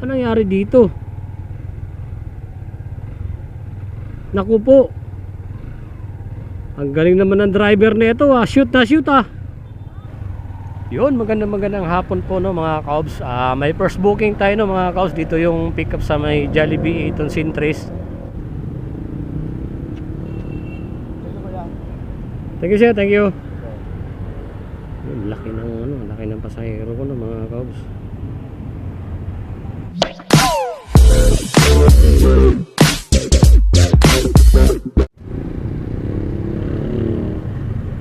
Ano nangyari dito? Naku po. Ang galing naman ng driver na ito ah. Shoot na shoot ah. Yun, magandang magandang hapon po no mga kaobs. Ah, may first booking tayo no mga kaobs. Dito yung pick up sa may Jollibee 8 on Sintres. Thank you sir, thank you. Yun, laki ng ano, laki ng pasahero ko no mga kaobs.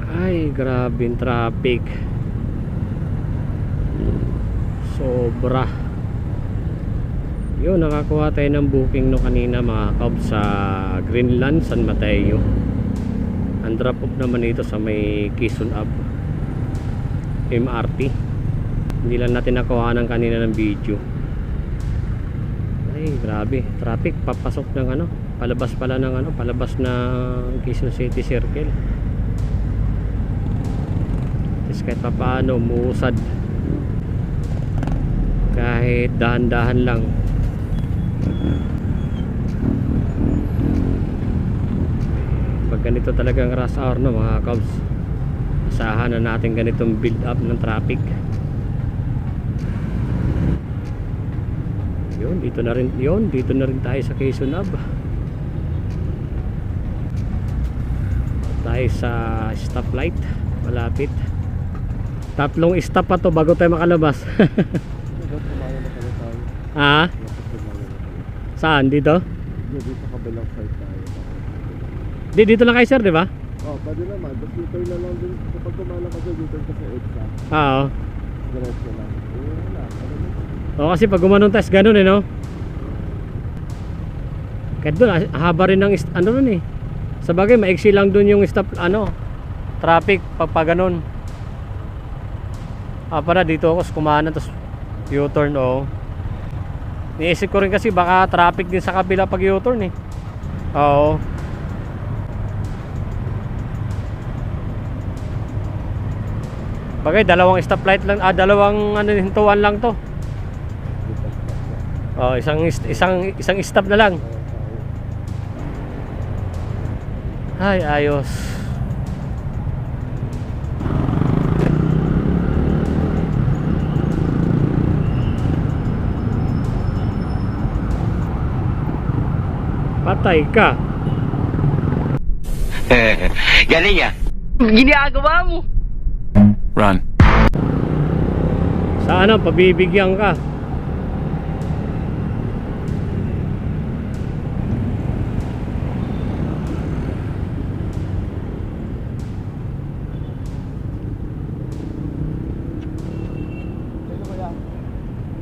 Ay, grabe yung traffic. Sobra. Yun, nakakuha tayo ng booking no kanina mga kab sa Greenland, San Mateo. Ang drop off naman ito sa may Quezon Ave. MRT. Hindi lang natin nakuha ng kanina ng video. Ay, grabe. Traffic, papasok ng ano. Palabas pala ng ano, palabas ng Quezon City Circle. Tapos kahit pa paano, muusad. Kahit dahan-dahan lang. Pag ganito talagang rush hour no mga kabs. Asahan na natin ganitong build up ng traffic. Yun, dito na rin, yun, dito na rin tayo sa Quezon Ave. Tayo sa stoplight, malapit. Tatlong stop pa to bago tayo makalabas. ah, saan? Dito? Dito sa kabilang side tayo. Di, dito lang kayo sir, di ba? Oh, pwede naman. Tapos dito na lang din. Kapag kumalang ka dyan, dito sa EDSA. Ah, Oo. Diretso lang. Oo, kasi pag gumanong test, ganun eh, no? Kahit doon, ah, haba rin ng, ano nun eh. Sa bagay, maiksi lang doon yung stop, ano, traffic, pag pa ganun. Ah, para dito ako, kumanan, tapos U-turn, oh. Niisip ko rin kasi baka traffic din sa kabila pag U-turn eh. Oo. Bagay, dalawang stoplight lang, ah, dalawang ano, hintuan lang to. Oh, isang is- isang isang stop na lang. Ay, ayos. Patay ka. Galing ah. Ginagawa mo. Run. Sana pabibigyan ka.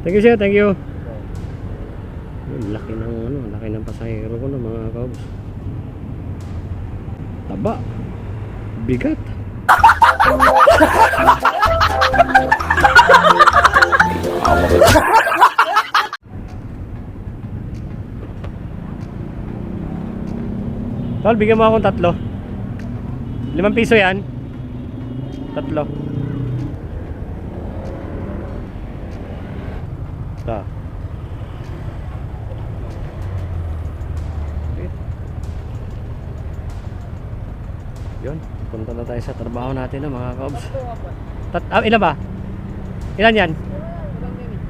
Thank you sir, thank you. Yun, laki ng ano, laki ng pasahero ko no mga kabs. Taba. Bigat. Tol, bigyan mo akong tatlo. Limang piso yan. Tatlo. Punta na tayo sa trabaho natin no, mga kabs. Tat ah, ilan ba? Ilan yan?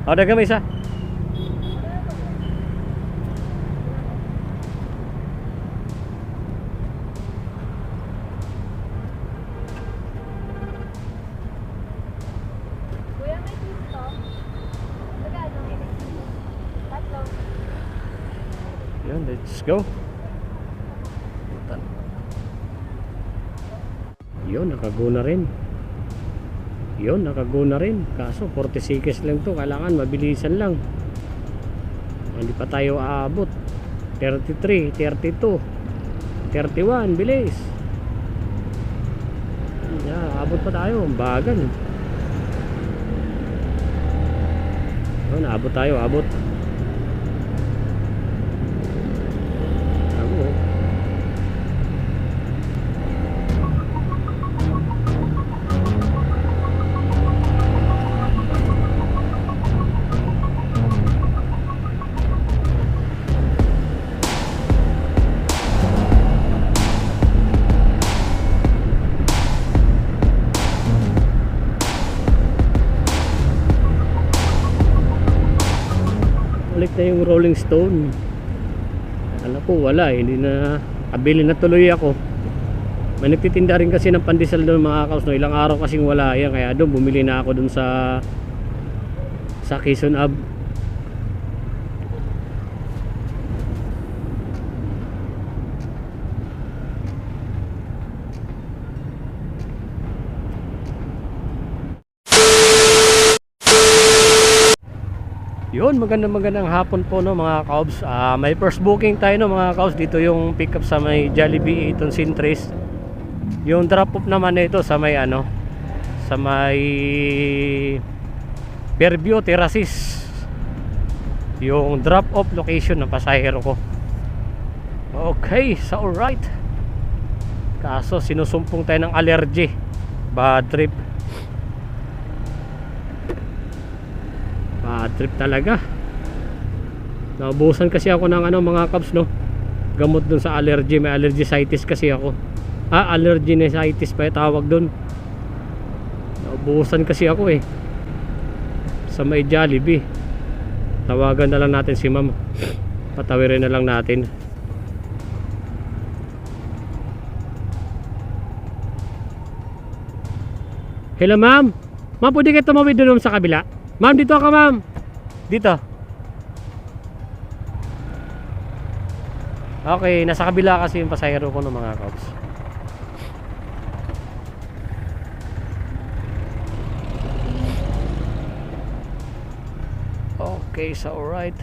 O, isa. Magkano? Tatlo. Yun, let's go. Yun, nakago na rin. Yun, nakago na rin. Kaso, 40 seconds lang to. Kailangan mabilisan lang. Hindi pa tayo aabot. 33, 32, 31, bilis. Yeah, abot pa tayo. Bagal. Yun, abot tayo, abot. Ulit na yung Rolling Stone alam ko wala hindi na kabili na tuloy ako may nagtitinda rin kasi ng pandesal doon mga kaos no? ilang araw kasing wala yan kaya doon bumili na ako doon sa sa Quezon Ab Yun, magandang magandang hapon po no mga kaobs. Ah, may first booking tayo no mga kaobs. Dito yung pick up sa may Jollibee Eton Sintres. Yung drop off naman nito sa may ano sa may Fairview Terraces. Yung drop off location ng pasahero ko. Okay, so alright. Kaso sinusumpong tayo ng allergy. Bad trip. Bad trip talaga. Naubusan kasi ako ng ano mga kabs no. Gamot dun sa allergy, may allergitis kasi ako. Ah, allergitis pa tawag dun. Naubusan kasi ako eh. Sa may Jollibee. Tawagan na lang natin si ma'am. Patawirin na lang natin. Hello ma'am. Ma'am, pwede kayo tumawid doon sa kabila? Ma'am, dito ka ma'am. Dito. Okay, nasa kabila kasi yung pasahero ko ng mga cops. Okay, so alright.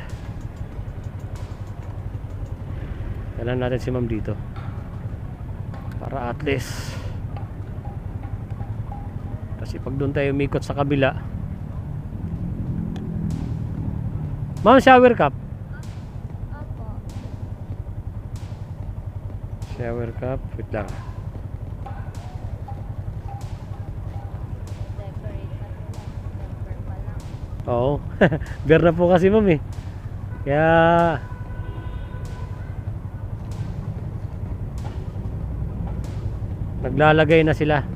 Kailan natin si ma'am dito. Para at least kasi pag doon tayo umikot sa kabila Ma'am, shower cup. Opo. Shower cup. Wait lang. Oo. Beer na po kasi ma'am eh. Kaya... Naglalagay na sila.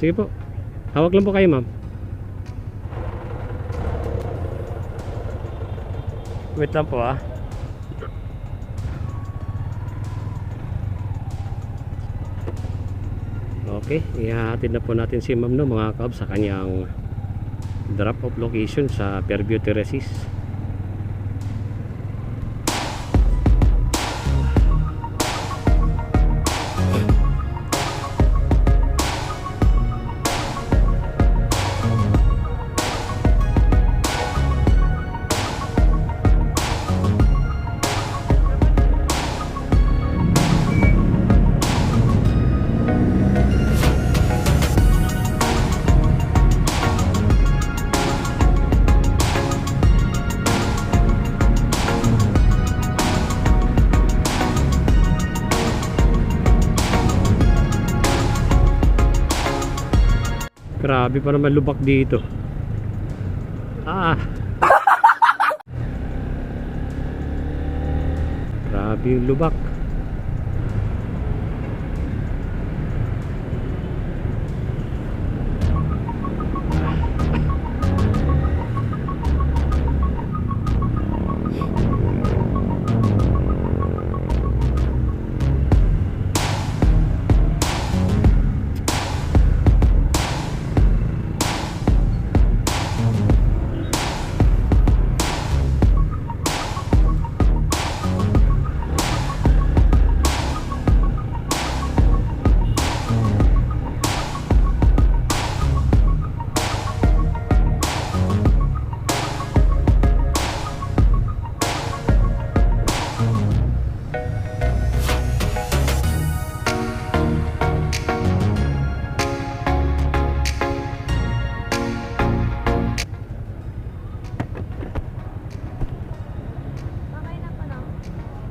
Sige po. Hawak lang po kayo, ma'am. Wait lang po ah. Okay, ihahatid na po natin si ma'am no mga kab sa kanyang drop off location sa Fairview Terraces. Grabe pa naman lubak dito. Ah. Grabe yung lubak.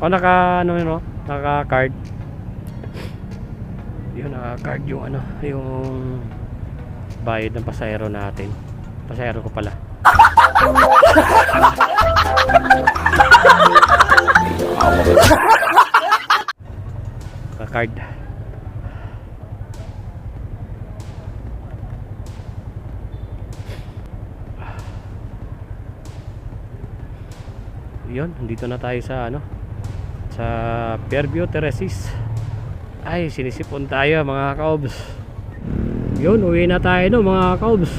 O naka ano yun no? Naka card. Yun naka card yung ano, yung bayad ng pasahero natin. Pasahero ko pala. Ka-card. Yun, dito na tayo sa ano sa Fairview Terraces. Ay, sinisipon tayo mga kaobs. Yun, uwi na tayo no mga kaobs.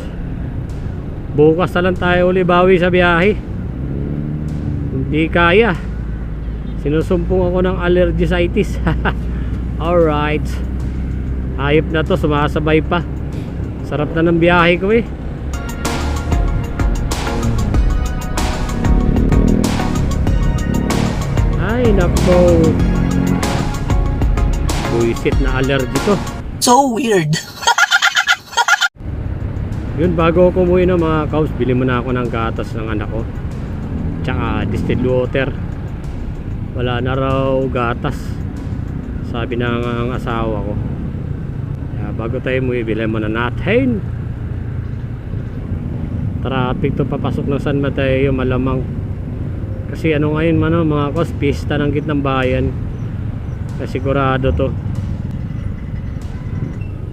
Bukas na lang tayo uli bawi sa biyahe. Hindi kaya. Sinusumpong ako ng allergies. Alright. Hayop na to, sumasabay pa. Sarap na ng biyahe ko eh. Ay, nako. Buisit na allergy to. So weird. Yun, bago ako umuwi ng mga cows, bili muna ako ng gatas ng anak ko. Tsaka distilled water. Wala na raw gatas. Sabi ng asawa ko. Kaya bago tayo umuwi, bili muna natin. Traffic to papasok ng San Mateo, malamang. Kasi ano ngayon man oh, mga cows, pista ng gitnang bayan. Kasi sigurado to.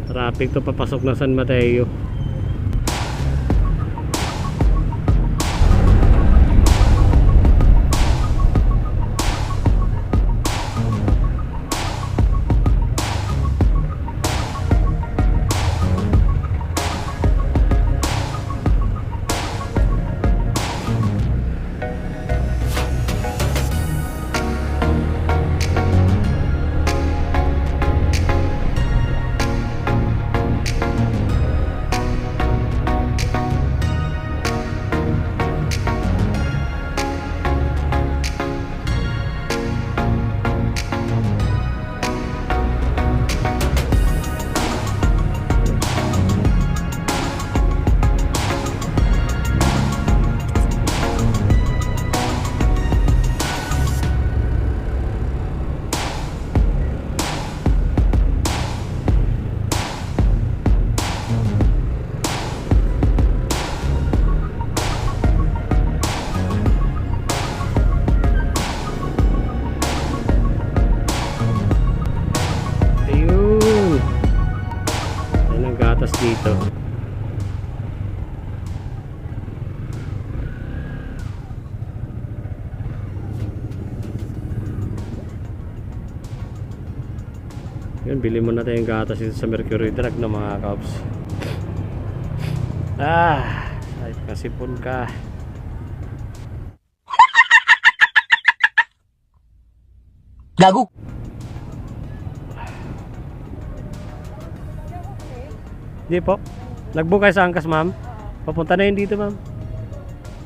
Traffic to papasok ng San Mateo. Gatas dito. Yun, bili mo na tayong gatas dito sa Mercury Drug ng mga cops. Ah, ay kasipon ka. Gago. Hindi po. Nagbook kayo sa angkas, ma'am. Papunta na yun dito, ma'am.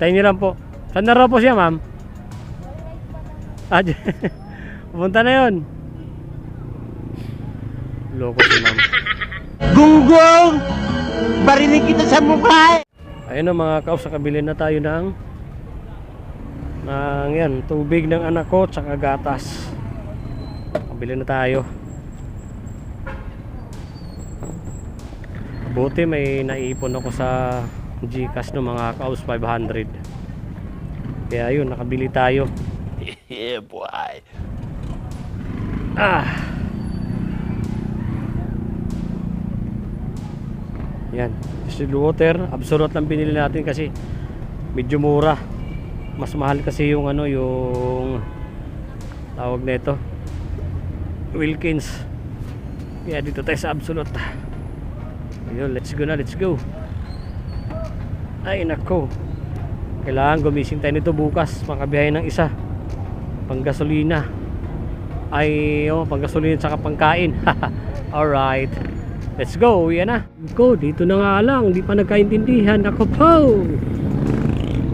Tayo niyo lang po. Saan na raw po siya, ma'am? Ah, Pupunta na yun. Loko si ma'am. Gunggong! Barinig kita sa mukha! Ayun na mga kaos, nakabili na tayo ng ng yan, tubig ng anak ko tsaka gatas. Kabili na tayo. Buti may naipon ako sa Gcash no mga kaos 500. Kaya yun, nakabili tayo. Yeah, boy. Ah. Yan. Distilled water, absolute lang binili natin kasi medyo mura. Mas mahal kasi yung ano, yung tawag na ito. Wilkins. Kaya dito tayo sa absolute. Ayun, let's go na, let's go. Ay, nako. Kailangan gumising tayo nito bukas. Makabiyahe ng isa. Panggasolina ay oh, panggasolina at saka pangkain. Alright. Let's go. Yan na. Go. Dito na nga lang. Hindi pa nagkaintindihan. Ako po.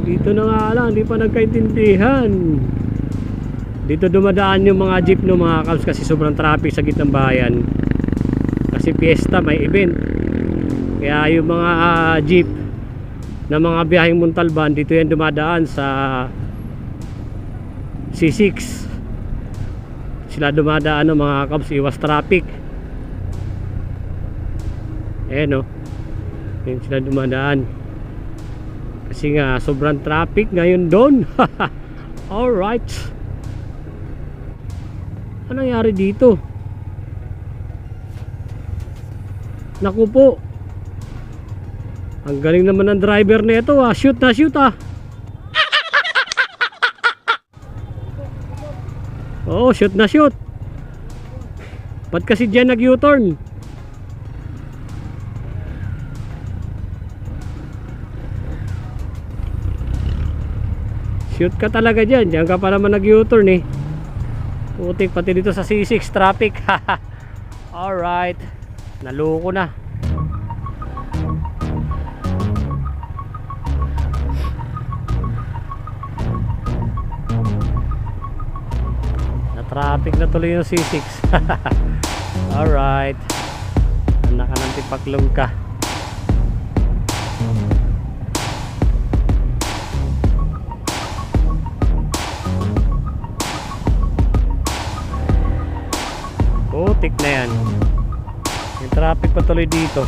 Dito na nga lang. Hindi pa nagkaintindihan. Dito dumadaan yung mga jeep no mga kabs kasi sobrang traffic sa gitnang bayan. Kasi fiesta may event. Kaya yung mga ah, jeep na mga biyaheng Montalban dito yan dumadaan sa C6 sila dumadaan ng mga kabs iwas traffic eh no Yun sila dumadaan. Kasi nga, sobrang traffic ngayon doon. Alright. Ano nangyari dito? Naku po. Ang galing naman ng driver na ito ah. Shoot na shoot ah. Oo, shoot na shoot. Ba't kasi dyan nag-U-turn? Shoot ka talaga dyan. Diyan ka pa naman nag-U-turn eh. Putik pati dito sa C6 traffic. Alright. Naloko na. Traffic na tuloy yung C6. Alright. Anak ka ng tipaklong ka. Putik na yan. Yung traffic patuloy dito.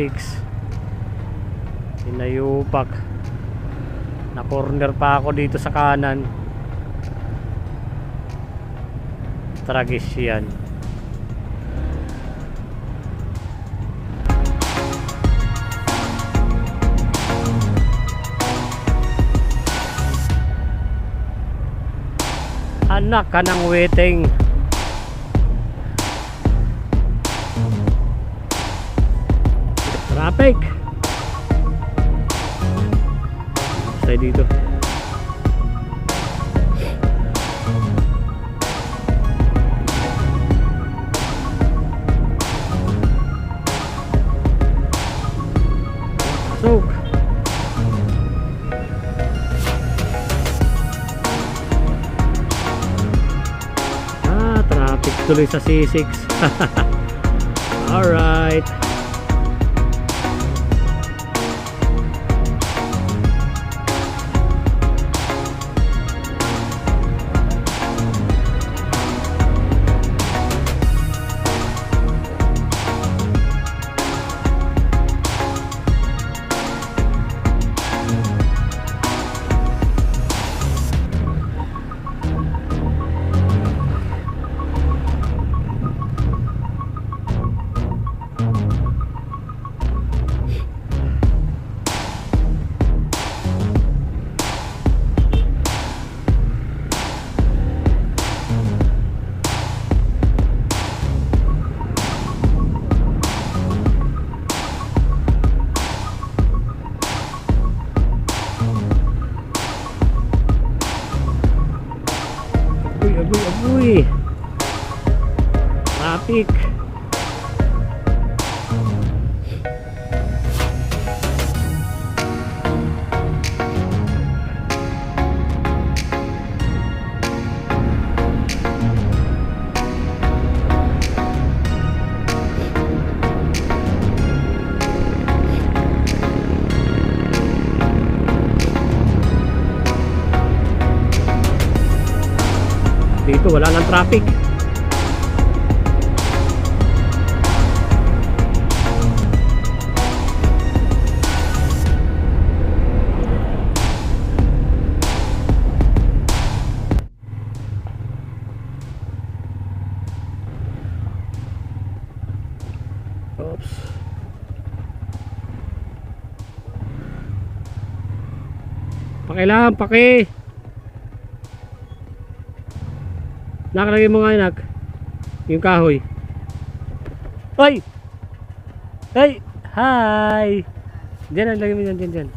6 inayupak na corner pa ako dito sa kanan. Tragis yan. Anak ka ng waiting. Traffic. Tayo dito. So, ah, traffic tuloy sa C6. Alright. Traffic. Oops. Pakilam, paki. Nakalagay mo nga anak. Yung kahoy. Hoy! Hey! Hi! Diyan, lagay mo dyan, dyan, dyan.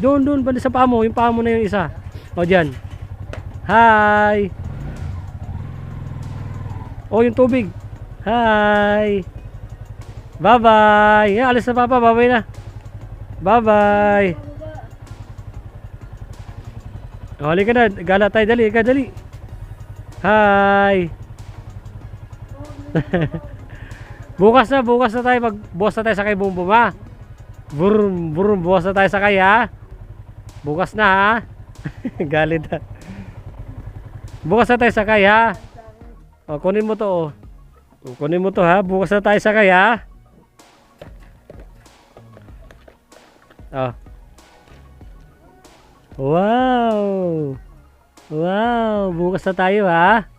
Doon, doon, bali sa paa mo. Yung paa mo na yung isa. O, dyan. Hi! O, yung tubig. Hi! Bye-bye! Yan, alis na papa. Bye-bye na. Bye-bye! O, halika na. Gala tayo. Dali, ika, dali. Hi! bukas na, bukas na tayo. Mag, bukas na tayo sakay bumbum ha. Burum, burum, bukas na tayo sakay ha. Bukas na ha. Galit ha. Bukas na tayo sakay ha. O, kunin mo to oh. O, Kunin mo to ha. Bukas na tayo sakay ha. Oh. Wow! Wow! Bukas na tayo ha.